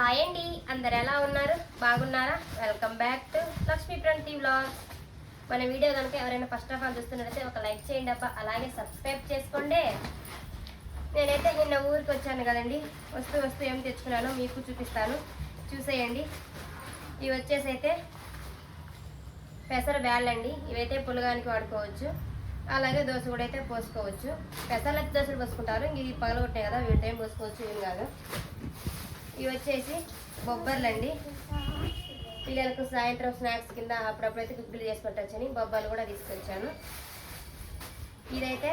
Hi అండి అందరు ఎలా ఉన్నారు? బాగున్నారా? Welcome back to Lakshmi Pranthi vlogs మన వీడియో కనుక ఎవరైనా ఫస్ట్ ఆఫ్ ఆల్ చూస్తున్నట్టయితే ఒక లైక్ చేయండి అబ్బా అలాగే సబ్స్క్రైబ్ చేసుకోండి. నేనైతే నిన్న ఊరికి వచ్చాను కదండి వస్తూ వస్తూ ఏం తెచ్చుకున్నానో మీకు చూపిస్తాను. చూసేయండి. ఇవి వచ్చేసి అయితే పెసర బ్యాళ్ళండి ఇవైతే పులగానికి వాడుకోవచ్చు. అలాగే దోశ కూడా అయితే పోసుకోవచ్చు. పెసరలైతే దోశలు పోసుకుంటారు ఇంక ఇది పగలగొట్టాయి కదా వీటి ఏం పోసుకోవచ్చు ఏం కాదు. ఇవి వచ్చేసి బొబ్బర్లండి పిల్లలకు సాయంత్రం స్నాక్స్ కింద అప్పుడప్పుడైతే గుగ్గులు చేసి పెట్టచ్చని బొబ్బర్లు కూడా తీసుకొచ్చాను. ఇదైతే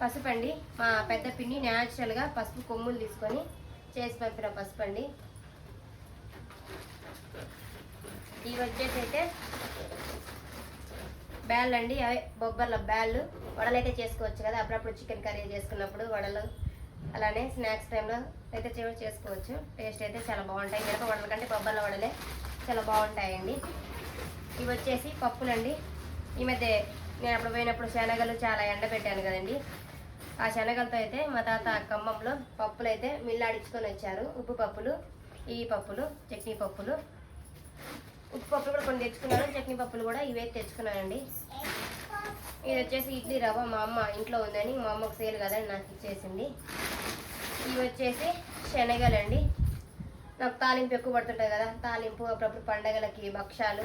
పసుపు అండి మా పెద్ద పిన్ని న్యాచురల్గా పసుపు కొమ్ములు తీసుకొని చేసి పంపిన పసుపు అండి ఇవి వచ్చేసి అయితే బ్యాళ్ళు అండి. అవే బొబ్బర్ల బ్యాళ్ళు. వడలు అయితే చేసుకోవచ్చు కదా. అప్పుడప్పుడు చికెన్ కర్రీ చేసుకున్నప్పుడు వడలు అలానే స్నాక్స్ టైంలో అయితే చే- చేసుకోవచ్చు. టేస్ట్ అయితే చాలా బాగుంటాయి. మిరప వడల కంటే బొబ్బర్ల వడలే చాలా బాగుంటాయండి. ఇవి వచ్చేసి పప్పులండి. ఈ మధ్య నేను అప్పుడు పోయినప్పుడు శనగలు చాలా ఎండబెట్టాను కదండి. ఆ శనగలతో అయితే మా తాత ఖమ్మంలో పప్పులు అయితే మిల్లాడించుకొని వచ్చారు. ఉప్పు పప్పులు ఈ పప్పులు చట్నీ పప్పులు. ఉప్పు పప్పులు కూడా కొన్ని తెచ్చుకున్నాను. చట్నీ పప్పులు కూడా ఇవే తెచ్చుకున్నానండి. ఇది వచ్చేసి ఇడ్లీ రవ్వ మా అమ్మ ఇంట్లో ఉందని మా అమ్మకు సేల్ కదా అని నాకు ఇచ్చేసింది. ఇవి వచ్చేసి శనగలండి. నాకు తాలింపు ఎక్కువ పడుతుంటుంది కదా తాలింపు అప్పుడప్పుడు పండగలకి భక్ష్యాలు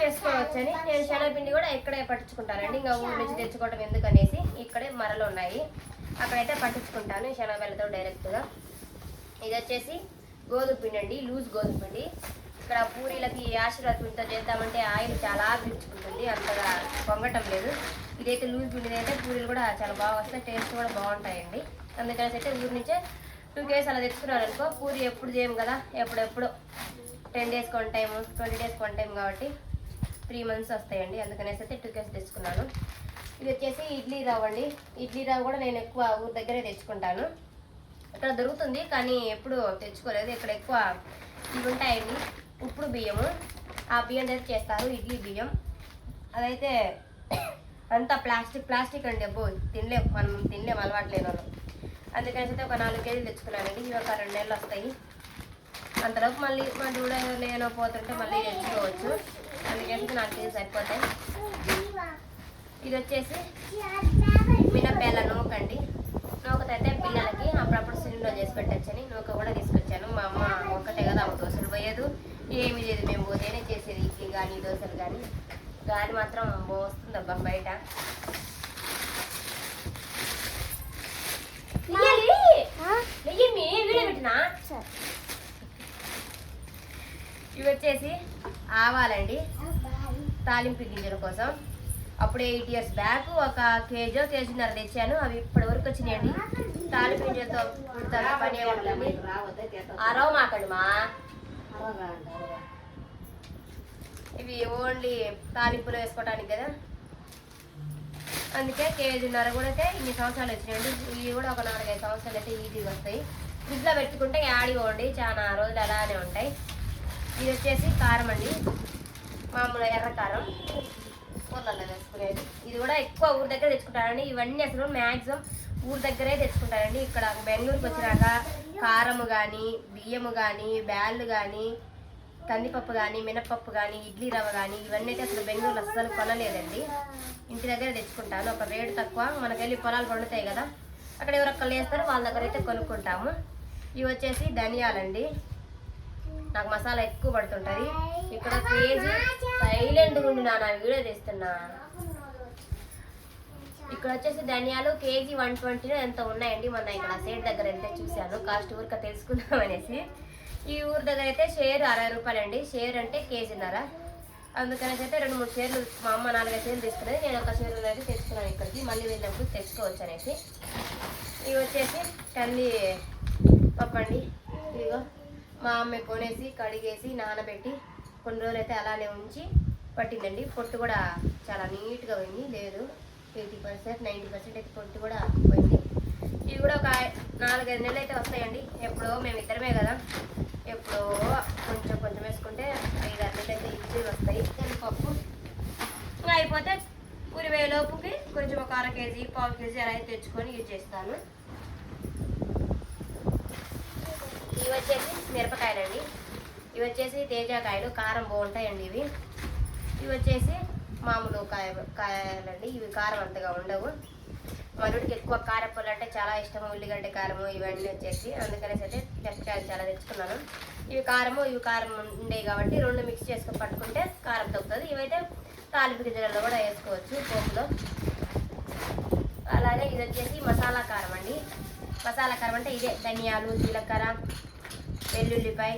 చేసుకోవచ్చని నేను శనగపిండి కూడా ఇక్కడే పట్టించుకుంటానండి. ఇంకా ఊరి నుంచి తెచ్చుకోవడం ఎందుకనేసి ఇక్కడే మరలు ఉన్నాయి. అక్కడైతే పట్టించుకుంటాను శనగబెల్లతో డైరెక్ట్గా. ఇది వచ్చేసి గోధుమ పిండి అండి లూజ్ గోధుమ పిండి. ఇక్కడ పూరీలకి ఆశీర్వాద చేద్దామంటే ఆయిల్ చాలా పీల్చుకుంటుంది అంతగా పొంగటం లేదు. ఇదైతే లూజ్ ఉండేదైతే పూరీలు కూడా చాలా బాగా వస్తాయి టేస్ట్ కూడా బాగుంటాయండి. అందుకని అయితే ఊరి నుంచే టూ కేజీస్ అలా తెచ్చుకున్నాను అనుకో పూరి ఎప్పుడు చేయం కదా ఎప్పుడెప్పుడు. Ten days one time twenty days one time కాబట్టి త్రీ మంత్స్ వస్తాయండి. అందుకనేసి అయితే టూ కేజీస్ తెచ్చుకున్నాను. ఇది వచ్చేసి ఇడ్లీ రవ్వ అండి. ఇడ్లీ రవ్వ కూడా నేను ఎక్కువ ఊరి దగ్గరే తెచ్చుకుంటాను. ఇక్కడ దొరుకుతుంది కానీ ఎప్పుడు తెచ్చుకోలేదు. ఇక్కడ ఎక్కువ ఇవి ఉంటాయండి. ఇప్పుడు బియ్యము. ఆ బియ్యం అయితే చేస్తారు ఇడ్లీ బియ్యం. అదైతే అంతా ప్లాస్టిక్ ప్లాస్టిక్ అండి అబ్బో తినలేం మనం తినలేం అలవాటు లేని వాళ్ళు. అందుకని అయితే ఒక నాలుగు కేజీలు తెచ్చుకున్నానండి ఇవి ఒక రెండు నెలలు వస్తాయి. అంతలోపు మళ్ళీ మా దూడ లేనో పోతుంటే మళ్ళీ తెచ్చుకోవచ్చు. అందుకని నాలుగు కేజీ సరిపోతాయి. ఇది వచ్చేసి మినపేల నూకండి నూకతైతే పిల్లలకి అప్పుడప్పుడు సిలిండర్ చేసి పెట్టచ్చని నూక కూడా తీసుకొచ్చాను. మా అమ్మ ఒక్కటే కదా ఆమె దోశలు పోయేది. ఏమీ లేదు మేము పోతేనే చేసేది ఇడ్లీ కానీ దోశలు కానీ గాలి మాత్రం వస్తుంది అబ్బా బయట. ఇవి వచ్చేసి ఆవాలండి. తాలింపు గింజల కోసం. అప్పుడు ఎయిట్ ఇయర్స్ బ్యాక్ ఒక కేజీ కేజీన్నర తెచ్చాను. అవి ఇప్పటి వరకు వచ్చినాయండి. తాలింపు గింజలతో పుడతాను పని ఉంటుంది అరవ మాకండి మా. ఇవి ఓన్లీ తాలింపులో వేసుకోవడానికి కదా? అందుకే కేజీన్నర కూడా అయితే ఇన్ని సంవత్సరాలు వచ్చినాయండి. ఇవి కూడా ఒక నాలుగైదు సంవత్సరాలు అయితే ఈజీగా వస్తాయి. ఫ్రిడ్జ్లో పెట్టుకుంటే యాడి పోండి చాలా రోజులు అలానే ఉంటాయి. ఇది వచ్చేసి కారం అండి. మామూలు ఎర్ర కారం. కూరలలో వేసుకునేది. ఇది కూడా ఎక్కువ ఊరి దగ్గర తెచ్చుకుంటారండి ఇవన్నీ అసలు మ్యాక్సిమం ఊరి దగ్గరే తెచ్చుకుంటారండి. ఇక్కడ బెంగళూరుకి వచ్చినాక కారము కానీ బియ్యము కానీ బ్యాళ్ళు కానీ కందిపప్పు కానీ మినపప్పు కానీ ఇడ్లీ రవ్వ కానీ ఇవన్నీ అయితే అసలు బెంగళూరులో అస్సలు కొనలేదండి. ఇంటి దగ్గర తెచ్చుకుంటాను. ఒక రేటు తక్కువ. మనకెళ్ళి పొలాలు పండుతాయి కదా అక్కడ ఎవరొక్కరు వేస్తారు వాళ్ళ దగ్గర అయితే కొనుక్కుంటాము. ఇవి వచ్చేసి ధనియాలండి. నాకు మసాలా ఎక్కువ పడుతుంటుంది. ఇక్కడ కేజీ సైలెంట్గా ఉండి నా నా వీడియో తీస్తున్నా. ఇక్కడ వచ్చేసి ధనియాలు కేజీ వన్ ట్వంటీ ఎంత ఉన్నాయండి? మొన్న ఇక్కడ సేట్ దగ్గర వెళ్తే చూశాను. కాస్ట్ ఊరిక తెలుసుకుందాం అనేసి. ఈ ఊరి దగ్గర అయితే షేర్ అరవై రూపాయలండి. షేర్ అంటే కేజీన్నర. అందుకని అయితే రెండు మూడు షేర్లు మా అమ్మ నాలుగైదు షేర్లు తీసుకునేది నేను ఒక షేర్లు అయితే తెచ్చుకున్నాను ఇక్కడికి. మళ్ళీ వెళ్ళినప్పుడు తెచ్చుకోవచ్చు అనేసి. ఇవి వచ్చేసి కంది పప్పండి. ఇదిగో మా అమ్మ కొనేసి కడిగేసి నానబెట్టి కొన్ని రోజులు అయితే అలానే ఉంచి పట్టిందండి. పొట్టు కూడా చాలా నీట్గా పోయింది. లేదు. ఎయిటీ పర్సెంట్ నైంటీ పర్సెంట్ అయితే పొట్టు కూడా పోయింది ఇవి కూడా ఒక నాలుగైదు నెలలు అయితే వస్తాయండి. ఎప్పుడో మేము ఇద్దరమే కదా. ఎప్పుడో కొంచెం కొంచెం వేసుకుంటే ఐదు ఆరు నెలలు అయితే ఇచ్చి వస్తాయి. పప్పు ఇంకా అయిపోతే పూరి వేలోపుకి కొంచెం ఒక అర కేజీ పావు కేజీ అలా అయితే తెచ్చుకొని యూజ్ చేస్తాను. ఇవి వచ్చేసి మిరపకాయలండి. ఇవి వచ్చేసి తేజాకాయలు కారం బాగుంటాయండి ఇవి. ఇవి వచ్చేసి మామూలు కాయ కాయలండి. ఇవి కారం అంతగా ఉండవు. మరుడికి ఎక్కువ కారపూలు అంటే చాలా ఇష్టము. ఉల్లిగడ్డ కారము ఇవన్నీ వచ్చేసి అందుకనేసి అయితే మిరపకాయలు చాలా తెచ్చుకున్నాను. ఇవి కారము ఇవి కారం ఉండేవి కాబట్టి రెండు మిక్స్ చేసుకొని పట్టుకుంటే కారం తగ్గుతుంది. ఇవైతే తాలింపు గింజలలో కూడా వేసుకోవచ్చు పోపులో. అలాగే ఇది వచ్చేసి మసాలా కారం అండి. మసాలా కారం అంటే ఇదే ధనియాలు జీలకర్ర వెల్లుల్లిపాయ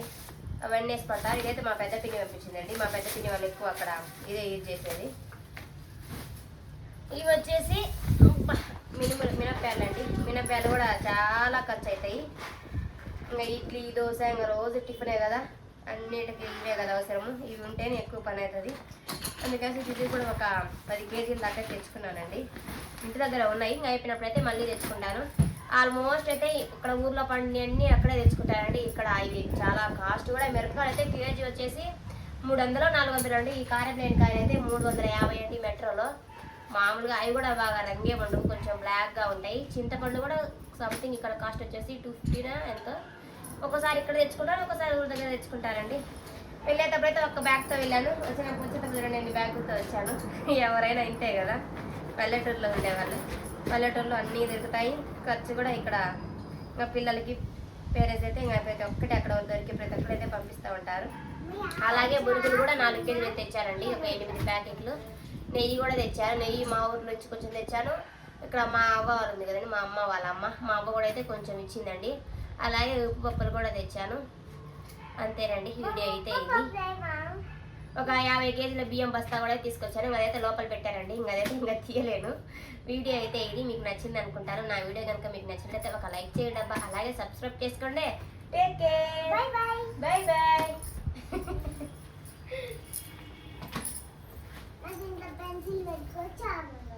అవన్నీ వేసుకుంటారు ఇదైతే మా పెద్ద పిన్ని పంపించిందండి. మా పెద్ద పిన్ని వాళ్ళు ఎక్కువ అక్కడ ఇదే యూజ్ చేసేది. ఇవి వచ్చేసి మినుము మినప్పాయలు అండి. మినప్పాయలు కూడా చాలా ఖర్చు అవుతాయి ఇంకా ఇడ్లీ దోశ ఇంకా రోజు టిఫినే కదా. అన్నిటికీ ఇవే కదా అవసరము. ఇవి ఉంటేనే ఎక్కువ పని అవుతుంది అందుకని ఇది కూడా ఒక పది కేజీల దాకా తెచ్చుకున్నానండి. ఇంటి దగ్గర ఉన్నాయి. ఇంకా అయిపోయినప్పుడు అయితే మళ్ళీ తెచ్చుకుంటాను. ఆల్మోస్ట్ అయితే ఇక్కడ ఊర్లో పండి అన్ని అక్కడే తెచ్చుకుంటారండి. ఇక్కడ ఇవి చాలా కాస్ట్ కూడా. మిరపకాయలు అయితే కేజీ వచ్చేసి మూడు వందలు నాలుగు వందలు అండి. ఈ కారెట్లేని కాయలు అయితే మూడు వందల యాభై అండి మెట్రోలో. మామూలుగా అవి కూడా బాగా రంగే పండు కొంచెం బ్లాక్గా ఉంటాయి. చింతపండు కూడా సంథింగ్ ఇక్కడ కాస్ట్ వచ్చేసి టూ ఫిఫ్టీనా ఎంతో. ఒకసారి ఇక్కడ తెచ్చుకుంటాను ఒకసారి ఊరి దగ్గర తెచ్చుకుంటారండి. వెళ్ళేటప్పుడు అయితే ఒక బ్యాగ్తో వెళ్ళాను. వచ్చినప్పుడు వచ్చేటప్పుడు రెండు బ్యాగులతో వచ్చాను. ఎవరైనా ఇంతే కదా. పల్లెటూరులో ఉండేవాళ్ళు. పల్లెటూరులో అన్నీ దొరుకుతాయి. ఖర్చు కూడా ఇక్కడ ఇంకా పిల్లలకి పేరెంట్స్ అయితే ఇంకా ప్రతి ఒక్కటి అక్కడ దొరికి ప్రతి ఒక్కరైతే పంపిస్తూ ఉంటారు. అలాగే బురుగులు కూడా నాలుగు కేజీలు తెచ్చారండి ఒక ఎనిమిది ప్యాకెట్లు. నెయ్యి కూడా తెచ్చారు నెయ్యి మా ఊర్లో నుంచి కొంచెం తెచ్చాను. ఇక్కడ మా అవ్వ వాళ్ళు ఉంది కదండి మా అమ్మ వాళ్ళ అమ్మ. మా అవ్వ కూడా అయితే కొంచెం ఇచ్చిందండి. అలాగే ఉప్పు పప్పులు కూడా తెచ్చాను. అంతేనండి వీడియో అయితే ఇది. ఒక యాభై కేజీల బియ్యం బస్తా కూడా తీసుకొచ్చాను అదైతే లోపల పెట్టారండి. ఇంకా అదైతే ఇంకా తీయలేను వీడియో అయితే ఇది మీకు నచ్చింది అనుకుంటాను నా వీడియో కనుక మీకు నచ్చినట్లయితే ఒక లైక్ చేయండి అబ్బా. అలాగే సబ్స్క్రైబ్ చేసుకోండి. Take care. Bye bye I think